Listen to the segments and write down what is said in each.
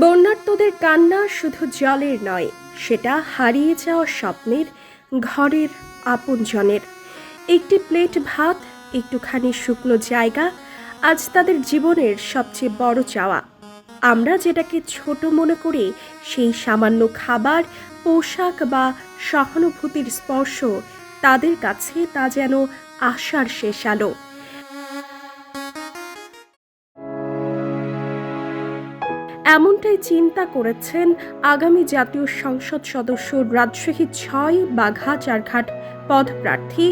বন্যার্তদের কান্না শুধু জলের নয়, সেটা হারিয়ে যাওয়া স্বপ্নের, ঘরের আপনজনের। একটি প্লেট ভাত, একটুখানি শুকনো জায়গা, আজ তাদের জীবনের সবচেয়ে বড় চাওয়া। আমরা যেটাকে ছোট মনে করি, সেই সামান্য খাবার, পোশাক বা সহানুভূতির স্পর্শ, তাদের কাছে তা যেন আশার শেষ আলো। এমনটাই চিন্তা করেছেন আগামী জাতীয় সংসদ সদস্য রাজশাহী ছয়, বাঘা, চারঘাট পদপ্রার্থী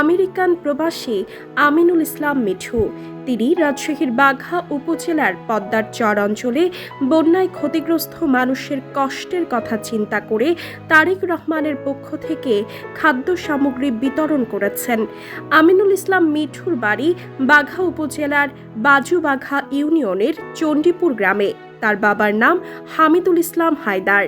আমেরিকান প্রবাসী আমিনুল ইসলাম মিঠু। তিনি রাজশাহীর বাঘা উপজেলার পদ্মার চর অঞ্চলে বন্যায় ক্ষতিগ্রস্ত মানুষের কষ্টের কথা চিন্তা করে তারেক রহমানের পক্ষ থেকে খাদ্য সামগ্রী বিতরণ করেছেন। আমিনুল ইসলাম মিঠুর বাড়ি বাঘা উপজেলার বাজুবাঘা ইউনিয়নের চণ্ডীপুর গ্রামে। তার বাবার নাম হামিদুল ইসলাম হায়দার।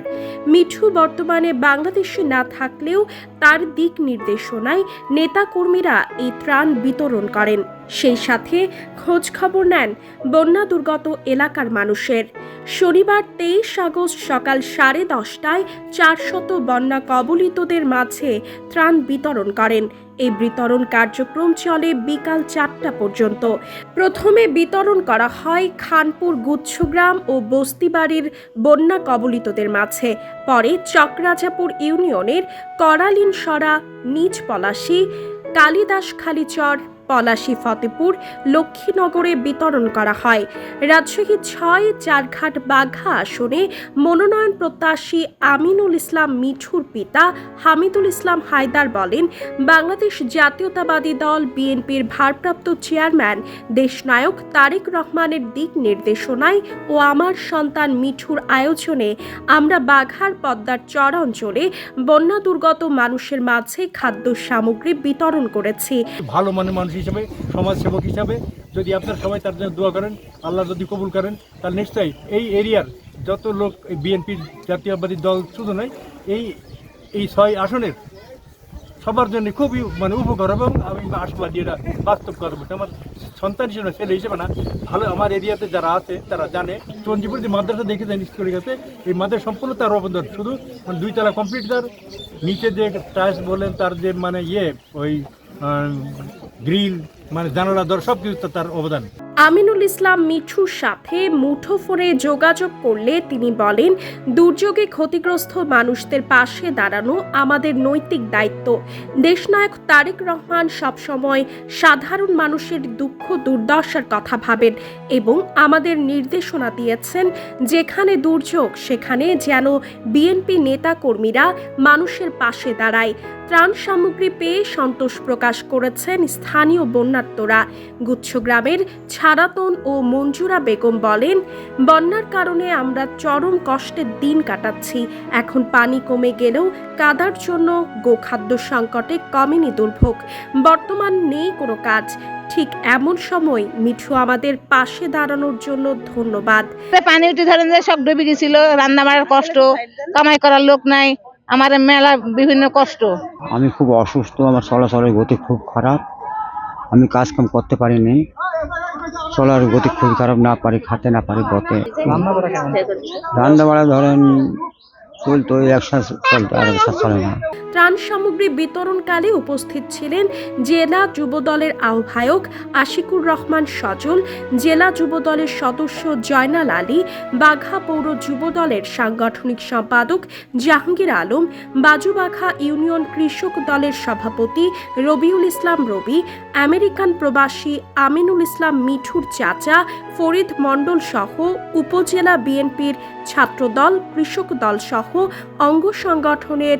মিঠু বর্তমানে বাংলাদেশে না থাকলেও তার দিক নির্দেশনায় নেতাকর্মীরা এই ত্রাণ বিতরণ করেন। সেই সাথে খোঁজ খবর নেন বন্যা দুর্গত এলাকার মানুষের। শনিবার তেইশ আগস্ট সকাল সাড়ে দশটায় চারশত বন্যা কবলিতদের মাঝে ত্রাণ বিতরণ করেন। এই বিতরণ কার্যক্রম চলে বিকাল চারটা পর্যন্ত। প্রথমে বিতরণ করা হয় খানপুর গুচ্ছগ্রাম ও বস্তিবাড়ির বন্যা কবলিতদের মাঝে। পরে চকরাজাপুর ইউনিয়নের করালিনসরা নিজ পলাশী কালিদাসখালীচর পলাশী, ফতেপুর, লক্ষ্মীনগরে বিতরণ করা হয়। রাজশাহী ছয়, চারঘাট, বাঘা আসনে মনোনয়ন প্রত্যাশী আমিনুল ইসলাম মিঠুর পিতা হামিদুল ইসলাম হায়দার বলেন, বাংলাদেশ জাতীয়তাবাদী দল, বিএনপির ভারপ্রাপ্ত চেয়ারম্যান, দেশনায়ক তারেক রহমানের দিক নির্দেশনায় ও আমার সন্তান মিঠুর আয়োজনে আমরা বাঘার পদ্মার চর অঞ্চলে বন্যা দুর্গত মানুষের মাঝে খাদ্য সামগ্রী বিতরণ করেছি। ভালো মনের মানুষ হিসেবে, সমাজসেবক হিসাবে যদি আপনার সবাই তার জন্য দোয়া করেন, আল্লাহ যদি কবুল করেন, তাহলে নিশ্চয়ই এই এরিয়ার যত লোক বিএনপির জাতীয়বাদী দল শুধু নয়, এই এই ছয় আসনের সবার জন্য খুবই মানে উপকার এবং আমি আশাবাদী এটা বাস্তব করব আমার সন্তান হিসেবে, ছেলে হিসেবে না, ভালো আমার এরিয়াতে যারা আছে, তারা জানে। চঞ্জিপুর যে মাদ্রাসা দেখে যায় স্কুলের কাছে, এই মাদ্রাসা সম্পূর্ণ তার অবদান, শুধু মানে দুই তার নিচে যে টাইলস বলেন, তার যে মানে ইয়ে ওই um, grill, মানে জানালা দর সব কিছু তার অবদান। আমিনুল ইসলাম মিঠুর সাথে মুঠোফোনে যোগাযোগ করলে তিনি বলেন, দুর্যোগে ক্ষতিগ্রস্ত মানুষদের পাশে দাঁড়ানো আমাদের নৈতিক দায়িত্ব। দেশনায়ক তারেক রহমান সবসময় সাধারণ মানুষের দুঃখ, দুর্দশার কথা ভাবেন এবং আমাদের নির্দেশনা দিয়েছেন, যেখানে দুর্যোগ, সেখানে যেন বিএনপি নেতাকর্মীরা মানুষের পাশে দাঁড়ায়। ত্রাণ সামগ্রী পেয়ে সন্তোষ প্রকাশ করেছেন স্থানীয় বন্যার্তরা গুচ্ছগ্রামের ছাড়াতন ও মঞ্জুরা বেগম বলেন বন্যার কারণে আমরা চরম কষ্টের দিন কাটাচ্ছি। এখন পানি কমে গেলেও কাদার জন্য গোখাদ্য সংকটে কমেনি দুর্ভোগ। বর্তমান নেই কোনো কাজ। ঠিক এমন সময় মিঠু আমাদের পাশে দাঁড়ানোর জন্য ধন্যবাদ। পানি উঠে ধরেন যে সব ডুবে গেছিল রান্না বাড়ার কষ্ট কামাই করার লোক নাই আমার মেলা বিভিন্ন কষ্ট। আমি খুব অসুস্থ আমার চলাচলের গতি খুব খারাপ। আমি কাজকাম করতে পারিনি। চলার গতি খুব খারাপ না পারি খাতে না পারি বটে রান্না বাড়া ধরেন চলতো একসাথে চলতো আর একসাথে চলে না। ত্রাণ সামগ্রী বিতরণকালে উপস্থিত ছিলেন জেলা যুবদলের আহ্বায়ক আশিকুর রহমান সজল, জেলা যুবদলের সদস্য জয়নাল আলী, বাঘা পৌর যুবদলের সাংগঠনিক সম্পাদক জাহাঙ্গীর আলম, বাজুবাঘা ইউনিয়ন কৃষক দলের সভাপতি রবিউল ইসলাম রবি, আমেরিকান প্রবাসী আমিনুল ইসলাম মিঠুর চাচা, ফরিদ মণ্ডল সহ উপজেলা বিএনপির ছাত্রদল, কৃষক দল সহ অঙ্গ সংগঠনের